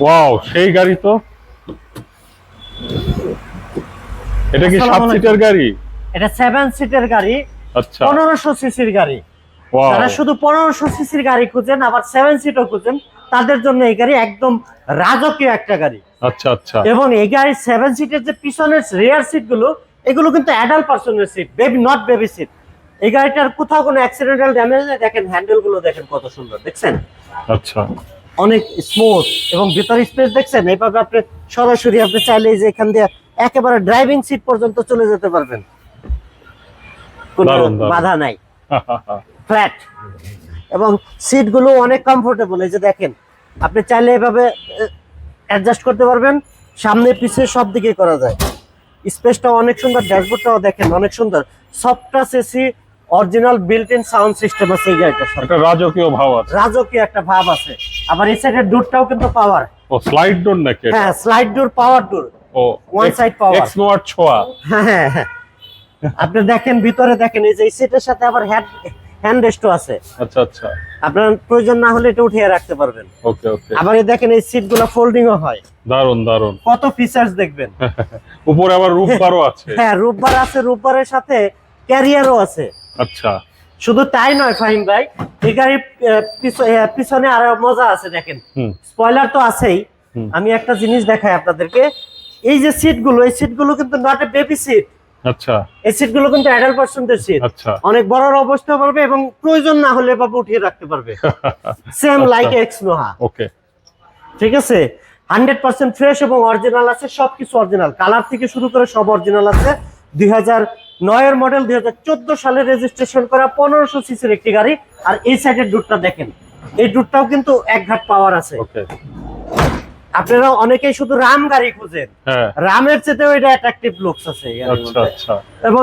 Wow সেই গাড়ি তো? এটা কি সাত সিটার গাড়ি? এটা সেভেন সিটের গাড়ি আচ্ছা। পনেরোশো সিসির গাড়ি। যারা শুধু সিসির গাড়ি খুঁজেন আবার সিটও খুঁজেন তাদের জন্য এই গাড়ি একদম রাজকীয় একটা গাড়ি। আচ্ছা আচ্ছা। এবং এই গাড়ির সেভেন সিটের যে পিছনের রেয়ার সিটগুলো এগুলো কিন্তু অ্যাডাল্ট পার্সনের seat baby not baby seat এই গাড়িটার কোথাও কোনো অ্যাক্সিডেন্টাল ড্যামেজ দেখেন হ্যান্ডেলগুলো দেখেন কত সুন্দর দেখছেন? আচ্ছা। অনেক স্মুথ এবং ভিতরে স্পেস দেখছেন? এইভাবে আপনি সরাসরি আপনি চাইলে যে এখান দিয়ে একেবারে ড্রাইভিং সিট পর্যন্ত চলে যেতে পারবেন। কোনো। বাধা নাই। ফ্ল্যাট এবং সিটগুলো অনেক কমফোর্টেবল এই যে দেখেন। আপনি চাইলে এভাবে অ্যাডজাস্ট করতে পারবেন। সামনে পিছিয়ে সব দিকে করা যায়। স্পেসটা অনেক সুন্দর ড্যাশবোর্ডটাও দেখেন অনেক সুন্দর। Soft touch AC original built in sound system আছে এই গাড়িটার সাথে। রাজকীয় ভাব আছে। রাজকীয় একটা ভাব আছে। আবার এই সাইডের ডোরটাও কিন্তু পাওয়ার ও স্লাইড ডোর নাকি? হ্যাঁ স্লাইড ডোর পাওয়ার ডোর ও one side power. এক্স নোয়ার ছোঁয়া। হ্যাঁ আপনি দেখেন ভিতরে দেখেন এই যে সিটের সাথে আবার হ্যান্ড হ্যান্ড রেস্টও আছে। আচ্ছা আচ্ছা। আপনার প্রয়োজন না হলে এটা উঠিয়ে রাখতে পারবেন। ওকে ওকে আবার এই দেখেন এই সিটগুলো ফোল্ডিংও হয়। দারুণ দারুণ কত ফিচার্স দেখবেন। উপরে আবার রূপ বারও আছে। হ্যাঁ রূপবার আছে রূপবারের সাথে ক্যারিয়ারও আছে। আচ্ছা। শুধু তাই নয় ফাহিম ভাই এই গাড়ির পিছনে আরও মজা আছে দেখেন। স্পয়লার তো আছেই। আমি একটা জিনিস দেখাই আপনাদেরকে। এই যে সিটগুলো এই সিটগুলো কিন্তু নট এ বেবি সিট আচ্ছা। এই সিটগুলো কিন্তু অ্যাডাল্ট পার্সনদের সিট আচ্ছা। অনেক বড় অবস্থা পারবে এবং প্রয়োজন না হলে বাবা উঠিয়ে রাখতে পারবে। Same like x Noha okay ঠিক আছে? হান্ড্রেড পার্সেন্ট ফ্রেশ এবং অরিজিনাল আছে সবকিছু অরিজিনাল কালার থেকে শুরু করে সব অরিজিনাল আছে। দুই হাজার নয়ের মডেল দুই হাজার চোদ্দ সালে রেজিস্ট্রেশন করা পনেরোশো সিসির একটি গাড়ি। আর এই সাইডের ডুটটা দেখেন এই ডুটটাও কিন্তু এক ঘাট পাওয়ার আছে। আপনারা অনেকেই শুধু রাম গাড়ি খুঁজেন। হ্যাঁ। রামের চেতেও এটা অ্যাট্রাকটিভ লুকস আছে গাড়ির আচ্ছা। আচ্ছা। এবং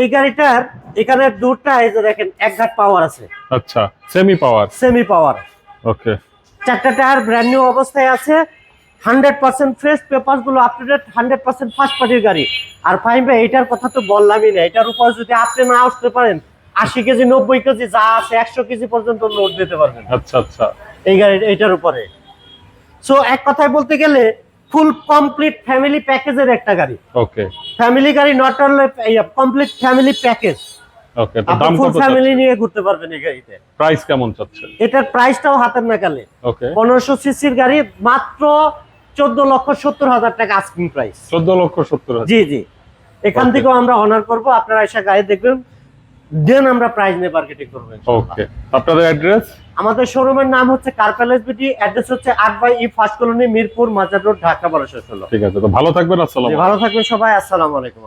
এই গাড়িটার এখানে দুটা এই যে দেখেন এক ঘাট পাওয়ার আছে। আচ্ছা সেমি পাওয়ার সেমি পাওয়ার ওকে চারটা টায়ার ব্র্যান্ড নিউ অবস্থায় আছে। হান্ড্রেড পার্সেন্ট ফ্রেশ পেপারগুলো up to date hundred percent first পার্টির গাড়ি। আর ফাইন ভাই এটার কথা তো বললামই না এটার উপর যদি আপনি না আসতে পারেন আশি কেজি নব্বই কেজি যা আছে একশো কেজি পর্যন্ত লোড দিতে পারবেন। আচ্ছা আচ্ছা। এই গাড়ি এইটার উপরে। সো এক কথায় বলতে গেলে ফুল কমপ্লিট ফ্যামিলি প্যাকেজের একটা গাড়ি। ওকে ফ্যামিলি গাড়ি not only complete family package okay তো দাম ফুল কত ফ্যামিলি নিয়ে ঘুরতে পারবেন এই গাড়িতে। প্রাইস কেমন চাচ্ছেন? এটার প্রাইসটাও হাতের নাগালে। ওকে পনেরোশো সিসির গাড়ি মাত্র চোদ্দ লক্ষ সত্তর হাজার টাকা আস্কিং প্রাইস চোদ্দ লক্ষ সত্তর জি জি। এখান থেকে থেকেও আমরা অনার করব। আপনারা এসে গায়ে দেখবেন। দেন আমরা প্রাইস নিয়ে মার্কেটিং করব। ওকে আপনাদের অ্যাড্রেস আমাদের শোরুমের নাম হচ্ছে কার্পেলেস বিটি অ্যাড্রেস হচ্ছে 8 by E first colony Mirpur Mazar road Dhaka বারোশো ষোলো। ঠিক আছে তো ভালো থাকবেন আসসালাম ভালো থাকবেন সবাই আসসালামু আলাইকুম।